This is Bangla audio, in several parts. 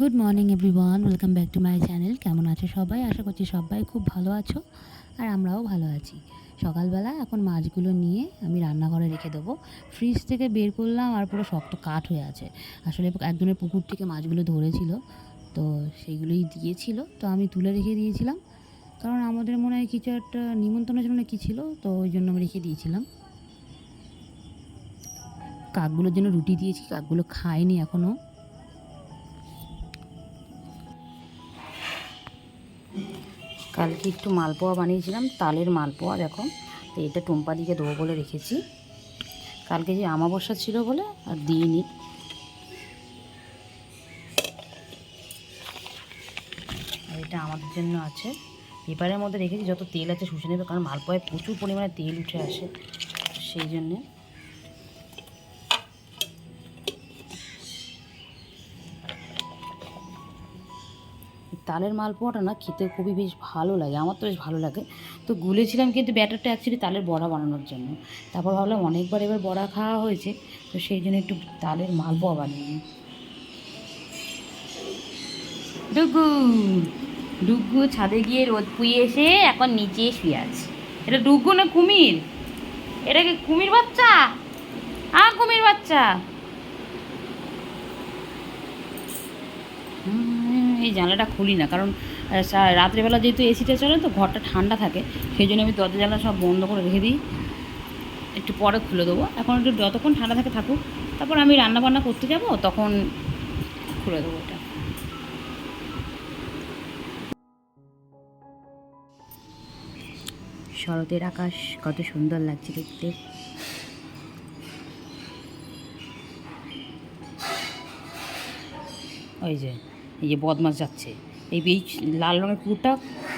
Good morning everyone welcome back to my channel কেমন আছো সবাই? আশা করছি সবাই খুব ভালো আছো আর আমরাও ভালো আছি। সকালবেলা এখন মাছগুলো নিয়ে আমি রান্নাঘরে রেখে দেবো। ফ্রিজ থেকে বের করলাম আর পুরো শক্ত কাঠ হয়ে আছে। আসলে একজনের পুকুর থেকে মাছগুলো ধরেছিল, তো সেইগুলোই দিয়েছিল। তো আমি তুলে রেখে দিয়েছিলাম। কারণ আমাদের মনে হয় কিছু একটা নিমন্ত্রণের জন্য কী ছিল, তো ওই জন্য আমি রেখে দিয়েছিলাম। কাকগুলোর জন্য রুটি দিয়েছি, কাকগুলো খায়নি এখনও কালকে একটু মালপোয়া বানিয়েছিলাম, তালের মালপোয়া দেখো। তো এটা টুম্পা দিকে দেবো বলে রেখেছি। কালকে যে আমাবস্যা ছিল বলে আর দিইনি। আর এটা আমাদের জন্য আছে। পেপারের মধ্যে রেখেছি, যত তেল আছে শুষে নেবে, কারণ মালপোয়ায় প্রচুর পরিমাণে তেল উঠে আসে, সেই জন্যে। তালের মালপোয়াটা না খেতে খুবই বেশ ভালো লাগে, আমার তো বেশ ভালো লাগে। তো গুলেছিলাম কিন্তু ব্যাটারটা অ্যাকচুয়ালি তালের বড়া বানানোর জন্য। তারপর ভাবলাম অনেকবার এবার বড়া খাওয়া হয়েছে, তো সেই জন্য একটু তালের মালপোয়া বানিয়ে নিই। ডুগু ডুগু ছাদে গিয়ে রোদ পুয়ে এসে এখন নিচে শুয়ে আছে। এটা ডুগু না কুমির? এটা কি কুমির বাচ্চা? আ কুমির বাচ্চা! এই জানলাটা খুলি না। কারণ রাত্রেবেলা যেহেতু এসিটা চলে তো ঘরটা ঠান্ডা থাকে, সেই জন্য আমি দরজা, জানলা সব বন্ধ করে রেখে দিই। একটু পরে খুলে দেবো। এখন একটু যতক্ষণ ঠান্ডা থাকে থাকুক। তারপর আমি রান্না বান্না করতে যাব, তখন খুলে দেবো এটা। শরতের আকাশ কত সুন্দর লাগছে দেখতে। ওই যে এই যে বদমাস যাচ্ছে। এই এই লাল রঙের কুকুরটা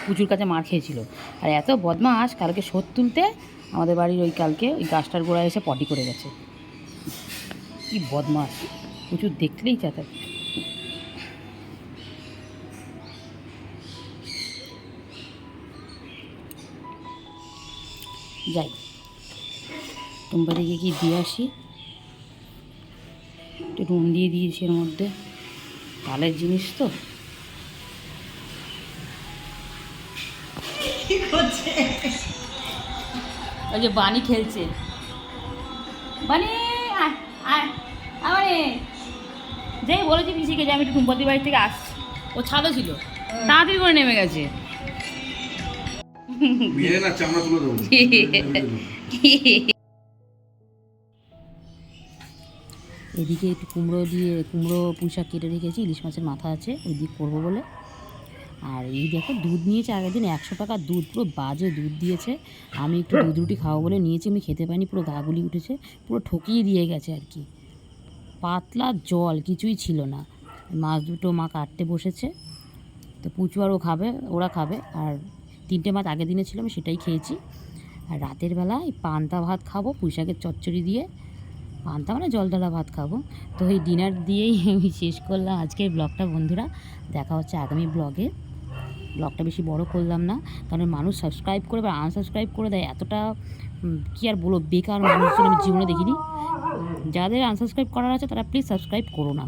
পুচুর কাছে মার খেয়েছিল। আর এত বদমাস কালকে শোধ তুলতে আমাদের বাড়ির ওই কালকে ওই গাছটার গোড়ায় এসে পটি করে গেছে। কি বদমাস প্রচুর দেখলেই চাতাক যাই। টুম্পা দিকে কি দিয়ে আসি? একটু নুন দিয়ে দিয়েছি এর মধ্যে। তালের জিনিস তো। ওই যে বানি খেলছে। বানি আমারে যেই বলেছি পিসিকে যে আমি একটু টুম্পাদি বাড়ি থেকে আসছি। ও ছাদও ছিল। তাড়াতাড়ি করে নেমে গেছে। না চামড়া তুলে দেবো। এদিকে একটু কুমড়ো দিয়ে কুমড়ো পুঁইশাক কেটে রেখেছি ইলিশ মাছের মাথা আছে ওই দিক করব বলে। আর এই দেখো দুধ নিয়েছে আগের দিন একশো টাকা দুধ পুরো বাজে দুধ দিয়েছে। আমি একটু দুধ রুটি খাওয়া বলে নিয়েছি আমি খেতে পাইনি পুরো গাগুলি উঠেছে পুরো ঠকিয়ে দিয়ে গেছে আর কি। পাতলা জল কিছুই ছিল না। মাছ দুটো মা কাটতে বসেছে তো পুচু আরও খাবে ওরা খাবে। আর তিনটে মাছ আগের দিনে ছিল আমি সেটাই খেয়েছি। আর রাতের বেলা এই পান্তা ভাত খাব পুঁইশাকের চচ্চড়ি দিয়ে। পান্তা মানে জল ঢালা ভাত খাব। তো এই ডিনার দিয়েই আমি শেষ করলাম আজকের ব্লগটা, বন্ধুরা। দেখা হচ্ছে আগামী ব্লগে। ব্লগটা বেশি বড় করলাম না, কারণ মানুষ সাবস্ক্রাইব করে বা আনসাবস্ক্রাইব করে দেয়, এতটা কি আর বলো বেকার মানুষজন আমি জীবনে দেখিনি। যাদের আনসাবস্ক্রাইব করার আছে তারা প্লিজ সাবস্ক্রাইব করো না।